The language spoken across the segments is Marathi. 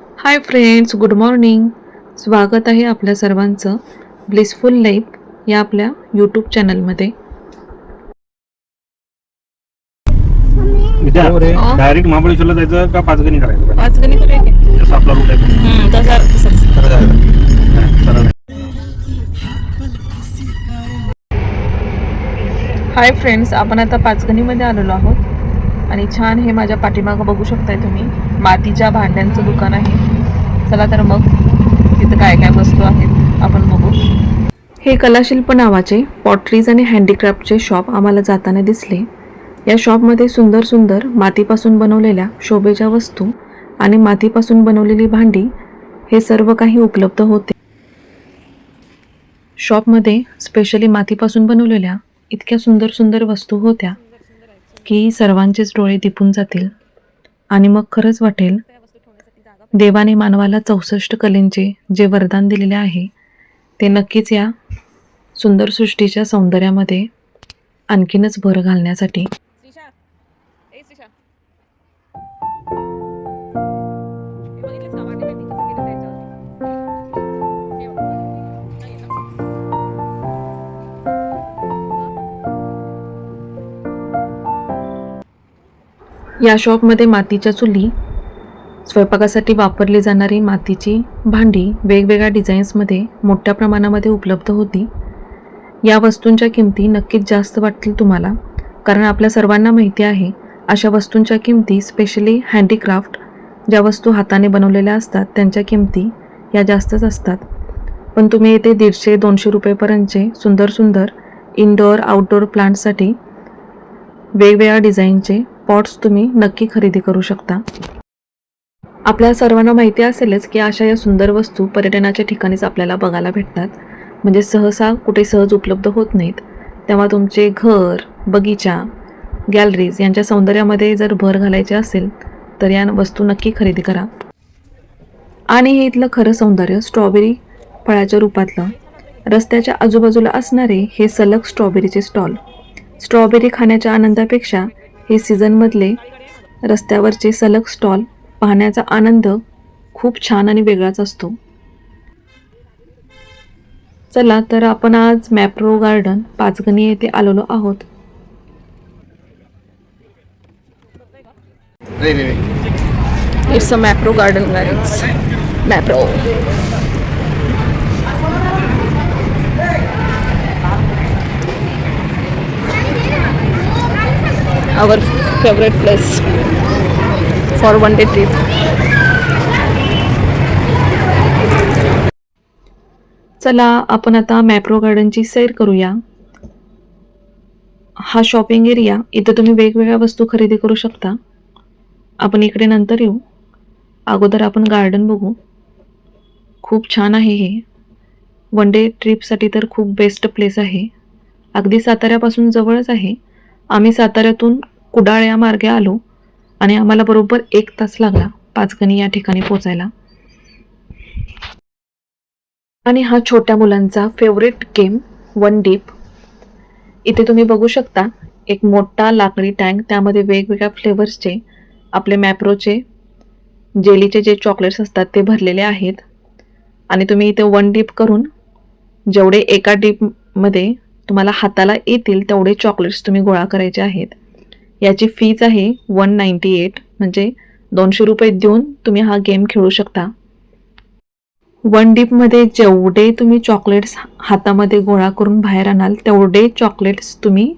Hi friends good morning. स्वागत आहे आपल्या सर्वांचं ब्लिसफुल लाईफ या आपल्या यूट्यूब चॅनलमध्ये. हो. डायरेक्ट महाबळेश्वरला जायचं का पाचगणी करायचं? जसं आपला रूट हा, आहे. हाय फ्रेंड्स आपण आता पाचगणीमध्ये आलेलो आहोत. आणि छान हे माझ्या पाठीमागं बघू शकताय तुम्ही. मातीच्या भांड्यांचं दुकान आहे. चला तर मग तिथं काय काय वस्तू आहेत आपण बघू. हे कलाशिल्प नावाचे पॉटरीज आणि हँडीक्राफ्टचे शॉप आम्हाला जाताना दिसले. या शॉपमध्ये सुंदर सुंदर मातीपासून बनवलेल्या शोभेच्या वस्तू आणि मातीपासून बनवलेली भांडी हे सर्व काही उपलब्ध होते. शॉपमध्ये स्पेशली मातीपासून बनवलेल्या इतक्या सुंदर सुंदर वस्तू होत्या की सर्वांचेच डोळे दिपून जातील. आणि मग खरंच वाटेल. देवाने मानवाला चौसष्ट कलेंचे जे वरदान दिलेले आहे ते नक्कीच या सुंदर सृष्टीच्या सौंदर्यामध्ये आणखीनच भर घालण्यासाठी या शॉपमध्ये मातीच्या चुली स्वयंपाकासाठी वापरली जाणारी मातीची भांडी वेगवेगळ्या डिझाईन्समध्ये मोठ्या प्रमाणामध्ये उपलब्ध होती. या वस्तूंच्या किमती नक्कीच जास्त वाटतील तुम्हाला कारण आपल्या सर्वांना माहिती आहे अशा वस्तूंच्या किमती स्पेशली हँडीक्राफ्ट ज्या वस्तू हाताने बनवलेल्या असतात त्यांच्या किमती या जास्तच असतात. पण तुम्ही येथे दीडशे दोनशे रुपयेपर्यंतचे सुंदर सुंदर इनडोअर आउटडोअर प्लांटसाठी वेगवेगळ्या डिझाईनचे पॉट्स तुम्ही नक्की खरेदी करू शकता. आपल्या सर्वांना माहिती असेलच की अशा या सुंदर वस्तू पर्यटनाच्या ठिकाणीच आपल्याला बघायला भेटतात. म्हणजे सहसा कुठे सहज उपलब्ध होत नाहीत. तेव्हा तुमचे घर बगीचा गॅलरीज यांच्या सौंदर्यामध्ये जर भर घालायचे असेल तर या वस्तू नक्की खरेदी करा. आणि हे इथलं खरं सौंदर्य स्ट्रॉबेरी फळाच्या रूपातलं. रस्त्याच्या आजूबाजूला असणारे हे सलग स्ट्रॉबेरीचे स्टॉल. स्ट्रॉबेरी खाण्याच्या आनंदापेक्षा हे सीझनमधले रस्त्यावरचे सलग स्टॉल पाहण्याचा आनंद खूप छान आणि वेगळाच असतो. चला तर आपण आज मॅप्रो गार्डन पाचगणी येथे आलेलो आहोत. It's a Mapro garden Mapro our favorite place for one day trip. चला आपण आता मॅप्रो गार्डनची सैर करूया. हा शॉपिंग एरिया इथं तुम्ही वेगवेगळ्या वस्तू खरेदी करू शकता. आपण इकडे नंतर येऊ. अगोदर आपण गार्डन बघू. खूप छान आहे हे. वन डे ट्रिपसाठी तर खूप बेस्ट प्लेस आहे. अगदी साताऱ्यापासून जवळच आहे. आम्ही साताऱ्यातून कुडाळ या मार्गे आलो आणि आम्हाला बरोबर एक तास लागला पाचगणी या ठिकाणी पोचायला. आणि हा छोट्या मुलांचा फेवरेट गेम वन डीप इथे तुम्ही बघू शकता एक मोठा लाकडी टँक त्यामध्ये वेगवेगळ्या फ्लेवर्सचे आपले मॅप्रोचे जेलीचे जे चॉकलेट्स असतात ते भरलेले आहेत. आणि तुम्ही इथे वन डीप करून जेवढे एका डीपमध्ये तुम्हाला हाताला येतील तेवढे चॉकलेट्स तुम्ही गोळा करायचे आहेत. याची फीज आहे वन नाईंटी एट म्हणजे दोनशे रुपये देऊन तुम्ही हा गेम खेळू शकता. वन डीपमध्ये जेवढे तुम्ही चॉकलेट्स हातामध्ये गोळा करून बाहेर आणाल तेवढे चॉकलेट्स तुम्ही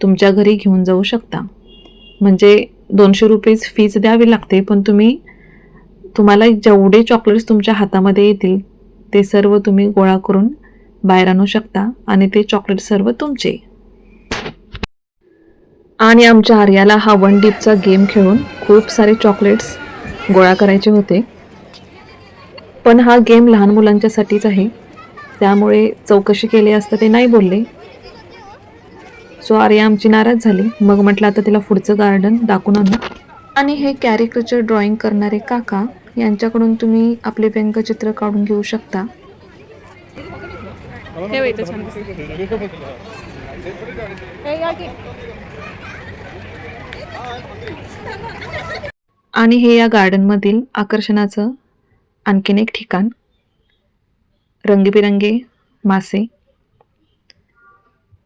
तुमच्या घरी घेऊन जाऊ शकता. म्हणजे दोनशे रुपयेच फीज द्यावी लागते पण तुम्ही तुम्हाला जेवढे चॉकलेट्स तुमच्या हातामध्ये येतील ते सर्व तुम्ही गोळा करून बाहेर आणू शकता आणि ते चॉकलेट सर्व तुमचे. आणि आमच्या आर्याला हा वन डीपचा गेम खेळून खूप सारे चॉकलेट्स गोळा करायचे होते. पण हा गेम लहान मुलांच्यासाठीच आहे. त्यामुळे चौकशी केली असता ते नाही बोलले. सो आर्या आमची नाराज झाली. मग म्हटलं आता तिला पुढचं गार्डन दाखवून आणू. आणि हे कॅरिकेचर ड्रॉइंग करणारे काका यांच्याकडून तुम्ही आपले व्यंगचित्र काढून घेऊ शकता. आणि हे या गार्डनमधील आकर्षणाचं आणखीन एक ठिकाण. रंगीबिरंगी मासे.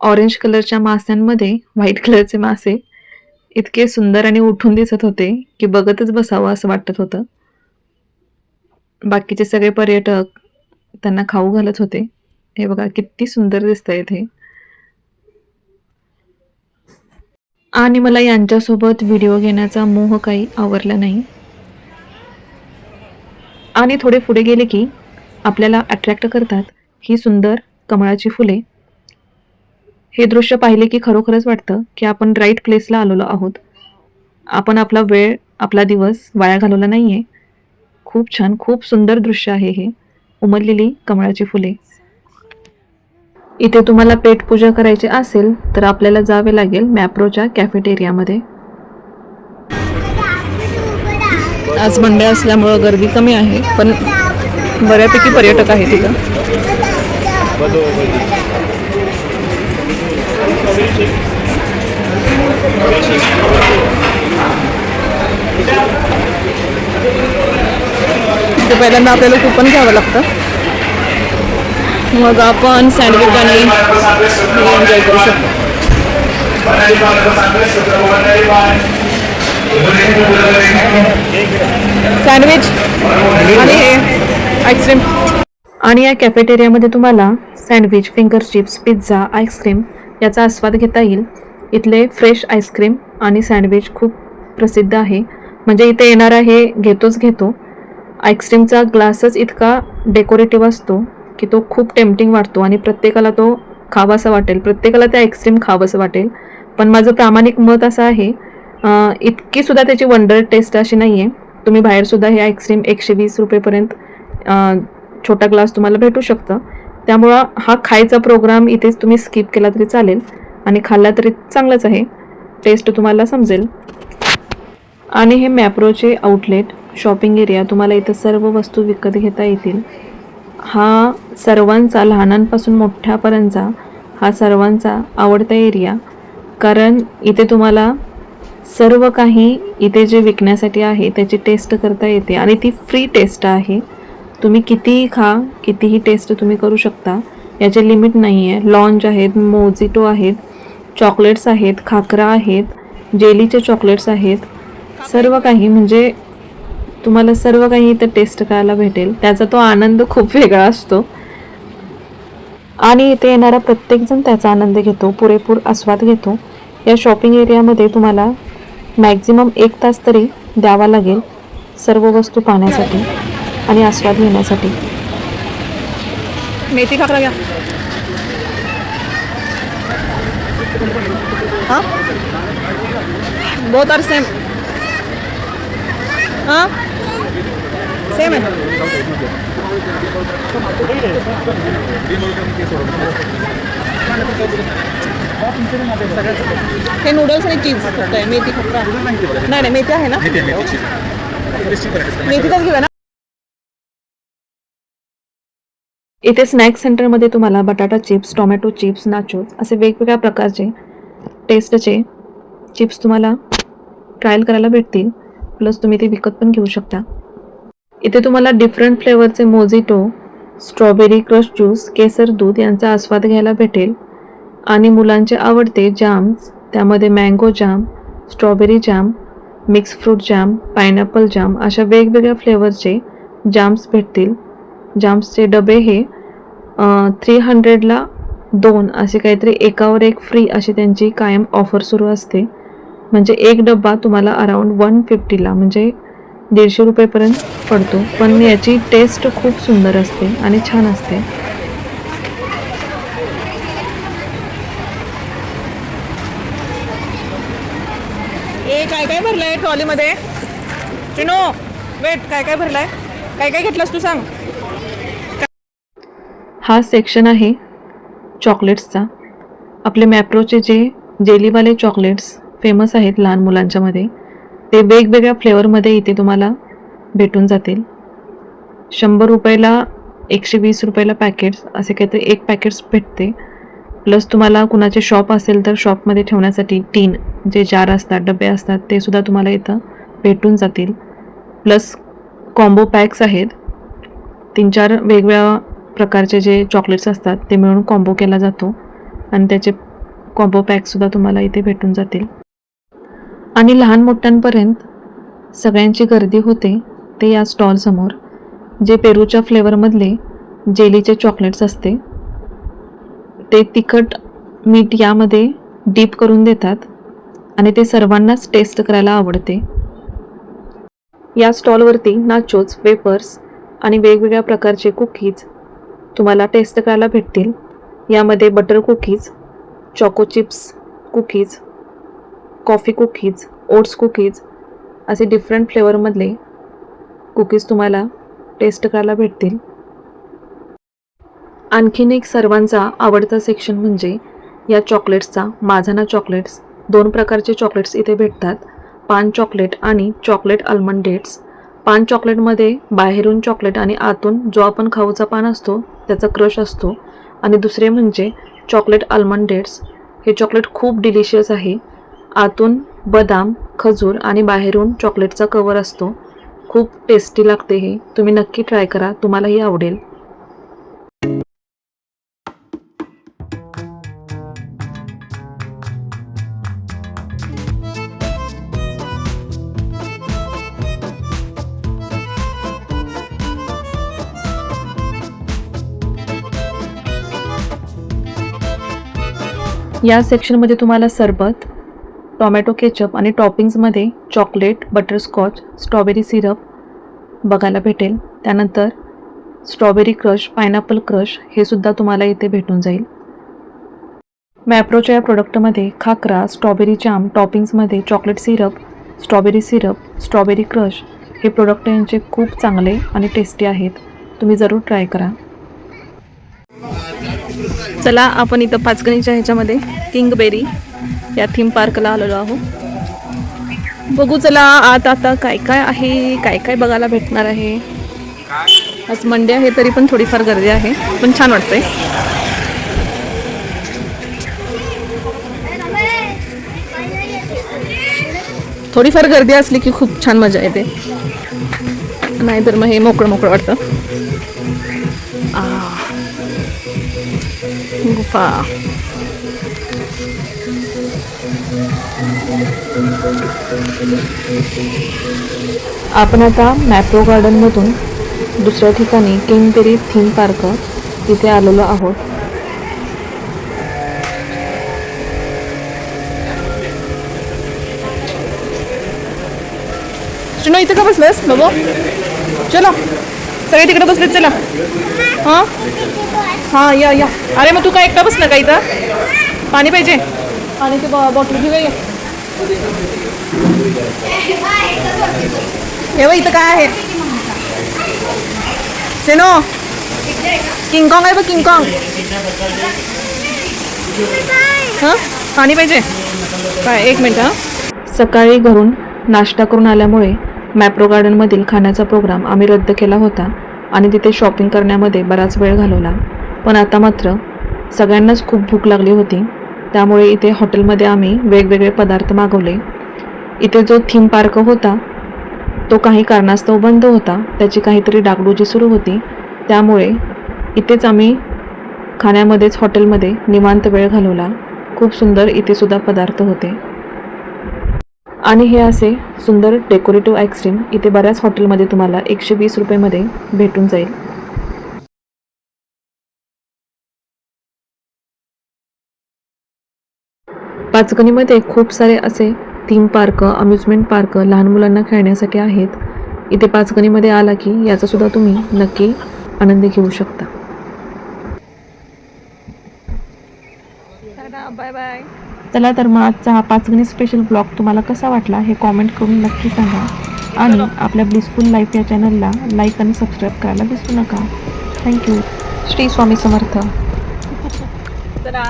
ऑरेंज कलरच्या मास्यांमध्ये व्हाईट कलरचे मासे इतके सुंदर आणि उठून दिसत होते की बघतच बसावं असं वाटत होतं. बाकीचे सगळे पर्यटक त्यांना खाऊ घालत होते. हे बघा किती सुंदर दिसतंय ते. आणि मला यांच्यासोबत व्हिडिओ घेण्याचा मोह काही आवरला नाही. आणि थोडे पुढे गेले की आपल्याला अट्रॅक्ट करतात ही सुंदर कमळाची फुले. हे दृश्य पाहिले की खरोखरच वाटतं की आपण राईट प्लेसला आलेलो आहोत. आपण आपला वेळ आपला दिवस वाया घालवला नाही आहे खूप छान खूप सुंदर दृश्य आहे हे. उमललेली कमळाची फुले. इथे तुम्हाला पेट पूजा करायची असेल तर आपल्याला जावे लागेल मॅप्रोच्या कॅफेटेरियामध्ये. आज मंडे असल्यामुळं गर्दी कमी आहे पण बऱ्यापैकी पर्यटक आहे तिथं पहिल्यांदा आपल्याला कुपन घ्यावं लागतं. मग आपण सँडविच आणि एन्जॉय करू शकतो. सँडविच आणि हे आईस्क्रीम आणि या कॅफेटेरियामध्ये तुम्हाला sandwich finger chips pizza ice cream याचा आस्वाद घेता येईल. इथले फ्रेश आईस्क्रीम आणि सँडविच खूप प्रसिद्ध आहे. म्हणजे इथे येणारा हे घेतोच घेतो. आईस्क्रीमचा ग्लासच इतका डेकोरेटिव्ह असतो. की तो खूप टेम्पटिंग वाटतो आणि प्रत्येकाला तो खावासा वाटेल. प्रत्येकाला त्या एक्स्ट्रीम खावंसं वाटेल. पण माझं प्रामाणिक मत असं आहे इतकीसुद्धा इतकी सुद्धा त्याची वंडर टेस्ट अशी नाही आहे तुम्ही बाहेरसुद्धा हे आईस्क्रीम एकशे वीस रुपयेपर्यंत छोटा ग्लास तुम्हाला भेटू शकतं. त्यामुळं हा खायचा प्रोग्राम इथेच तुम्ही स्किप केला तरी चालेल आणि खाल्ला तरी चांगलंच आहे. टेस्ट तुम्हाला समजेल. आणि हे मॅप्रोचे आउटलेट शॉपिंग एरिया तुम्हाला इथं सर्व वस्तू विकत घेता येतील. हा सर्वांचा लहानांपासून मोठ्यापर्यंतचा हा सर्वांचा आवडता एरिया. कारण इथे तुम्हाला सर्व काही इथे जे विकण्यासाठी आहे त्याची टेस्ट करता येते आणि ती फ्री टेस्ट आहे. तुम्ही कितीही खा कितीही टेस्ट तुम्ही करू शकता. याचे लिमिट नाही आहे लॉन्ज आहेत मोजिटो आहेत चॉकलेट्स आहेत खाकरा आहेत जेलीचे चॉकलेट्स आहेत. सर्व काही म्हणजे तुम्हाला सर्व काही इथं टेस्ट करायला भेटेल. त्याचा तो आनंद खूप वेगळा असतो. आणि इथे येणारा प्रत्येकजण त्याचा आनंद घेतो पुरेपूर आस्वाद घेतो. या शॉपिंग एरियामध्ये तुम्हाला मॅक्झिमम एक तास तरी द्यावा लागेल सर्व वस्तू पाहण्यासाठी आणि आस्वाद घेण्यासाठी. मेथी खाकरा घ्या. हां? बहुत आर सेम हां? सेम आहे हे नूडल्स आणि चीज फक्त आहे मेथी फक्त नाही नाही मेथी आहे ना? मेथीचाच घेऊया ना? इथे स्नॅक सेंटरमध्ये तुम्हाला बटाटा चिप्स टोमॅटो चिप्स नाचोस असे वेगवेगळ्या प्रकारचे टेस्टचे चिप्स तुम्हाला ट्रायल करायला भेटतील. प्लस तुम्ही ते विकत पण घेऊ शकता. इथे तुम्हाला डिफरंट फ्लेवरचे मोजिटो स्ट्रॉबेरी क्रश ज्यूस केसर दूध यांचा आस्वाद घ्यायला भेटेल. आणि मुलांचे आवडते जाम्स त्यामध्ये mango jam strawberry jam mix fruit jam pineapple jam अशा वेगवेगळ्या फ्लेवरचे जाम्स भेटतील. जाम्सचे डबे हे थ्री हंड्रेडला दोन असे काहीतरी एकावर एक फ्री अशी त्यांची कायम ऑफर सुरू असते. म्हणजे एक डब्बा तुम्हाला अराऊंड वन फिफ्टीला म्हणजे दीडशे रुपयेपर्यंत पडतो. पण याची टेस्ट खूप सुंदर असते आणि छान असते. ए काय काय भरलंय ट्रॉलीमध्ये? चिनो वेट काय काय भरलंय? काय काय घेतलंस तू सांग. हा सेक्शन आहे चॉकलेट्सचा आपले मॅप्रोचे जे जेलीवाले चॉकलेट्स फेमस आहेत लहान मुलांच्यामध्ये. ते वेगवेगळ्या फ्लेवरमध्ये इथे तुम्हाला भेटून जातील. शंभर रुपयाला एकशे वीस रुपयाला पॅकेट्स असे काहीतरी एक पॅकेट्स भेटते. प्लस तुम्हाला कुणाचे शॉप असेल तर शॉपमध्ये ठेवण्यासाठी टीन जे जार असतात डबे असतात ते सुद्धा तुम्हाला इथं भेटून जातील. प्लस कॉम्बो पॅक्स आहेत. तीन चार वेगवेगळ्या प्रकारचे जे चॉकलेट्स असतात ते मिळून कॉम्बो केला जातो. आणि त्याचे कॉम्बो पॅकसुद्धा तुम्हाला इथे भेटून जातील. आणि लहान मोठ्यांपर्यंत सगळ्यांची गर्दी होते ते या स्टॉलसमोर जे पेरूच्या फ्लेवरमधले जेलीचे चॉकलेट्स असते. ते तिखट मीठ यामध्ये डीप करून देतात आणि ते सर्वांनाच टेस्ट करायला आवडते. या स्टॉलवरती नाचोज वेपर्स आणि वेगवेगळ्या प्रकारचे कुकीज तुम्हाला टेस्ट करायला भेटतील. यामध्ये butter cookies choco chips cookies coffee cookies oats cookies असे डिफरंट फ्लेवरमधले कुकीज तुम्हाला टेस्ट करायला भेटतील. आणखीन एक सर्वांचा आवडता सेक्शन म्हणजे या चॉकलेट्सचा माझाना चॉकलेट्स दोन प्रकारचे चॉकलेट्स इथे भेटतात. पान चॉकलेट आणि चॉकलेट आल्मंड डेट्स पान चॉकलेटमध्ये बाहेरून चॉकलेट आणि आतून जो आपण खाऊचा पान असतो त्याचा क्रश असतो. आणि दुसरे म्हणजे चॉकलेट आल्मंड डेट्स हे चॉकलेट खूप डिलिशियस आहे. आतून बदाम खजूर आणि बाहेरून चॉकलेटचा कवर असतो. खूप टेस्टी लागते हे. तुम्ही नक्की ट्राय करा. तुम्हालाही आवडेल. या सेक्शनमध्ये तुम्हाला सरबत टॉमॅटो केचप आणि टॉपिंग्समध्ये चॉकलेट बटरस्कॉच स्ट्रॉबेरी सिरप बघायला भेटेल. त्यानंतर स्ट्रॉबेरी क्रश पायनॅपल क्रश हे सुद्धा तुम्हाला इथे भेटून जाईल. मॅप्रोच्या या प्रोडक्टमध्ये khakhra strawberry jam टॉपिंग्समध्ये chocolate syrup strawberry syrup strawberry crush हे प्रोडक्ट यांचे खूप चांगले आणि टेस्टी आहेत. तुम्ही जरूर ट्राय करा. चला आपण इथं पाचगणीच्या ह्याच्यामध्ये किंगबेरी या थीम पार्कला आलेलो आहोत. बघू चला आत आता काय काय आहे काय काय बघायला भेटणार आहे. आज मंडे आहे तरी पण थोडीफार गर्दी आहे पण छान वाटतंय. थोडीफार गर्दी असली की खूप छान मजा येते. नाहीतर मग हे मोकळं मोकळं वाटतं. गुफा. आपण आता मॅप्रो गार्डनमधून दुसऱ्या ठिकाणी किंगपेरी थीम पार्क तिथे आलेलो आहोत. चिनो इथं का बसलंस बाबा. चला. सगळे तिकडे बसले चला. हां? हां या या. अरे मग तू काय एकटा बसला का इथं? पाणी पाहिजे? पाण्याची बॉ बॉटल घेऊया ये. इथं काय आहे? सेनो किंगकॉंग आहे बघ किंगकॉंग हां? पाणी पाहिजे? काय एक मिनिट हां? सकाळी घरून नाश्ता करून आल्यामुळे मॅप्रो गार्डनमधील खाण्याचा प्रोग्राम आम्ही रद्द केला होता आणि तिथे शॉपिंग करण्यामध्ये बराच वेळ घालवला. पण आता मात्र सगळ्यांनाच खूप भूक लागली होती. त्यामुळे इथे हॉटेलमध्ये आम्ही वेगवेगळे पदार्थ मागवले. इथे जो थीम पार्क होता तो काही कारणास्तव बंद होता. त्याची काहीतरी डागडुजी सुरू होती. त्यामुळे इथेच आम्ही खाण्यामध्येच हॉटेलमध्ये निवांत वेळ घालवला. खूप सुंदर इथेसुद्धा पदार्थ होते. आणि हे असे सुंदर डेकोरेटिव्ह आईस्क्रीम इथे बऱ्याच हॉटेलमध्ये तुम्हाला एकशे वीस रुपयेमध्ये भेटून जाईल. पाचगणीमध्ये खूप सारे असे थीम पार्क अम्युजमेंट पार्क लहान मुलांना खेळण्यासाठी आहेत. इथे पाचगणीमध्ये आला की याचा सुद्धा तुम्ही नक्की आनंद घेऊ शकता. बाय बाय चला तर मग आजचा हा पाचगणी स्पेशल ब्लॉग तुम्हाला कसा वाटला हे कॉमेंट करून नक्की सांगा. आणि आपल्या ब्लिसफुल लाईफ या चॅनलला लाईक आणि सबस्क्राईब करायला विसरू नका. Thank you Shri Swami Samarth. चला.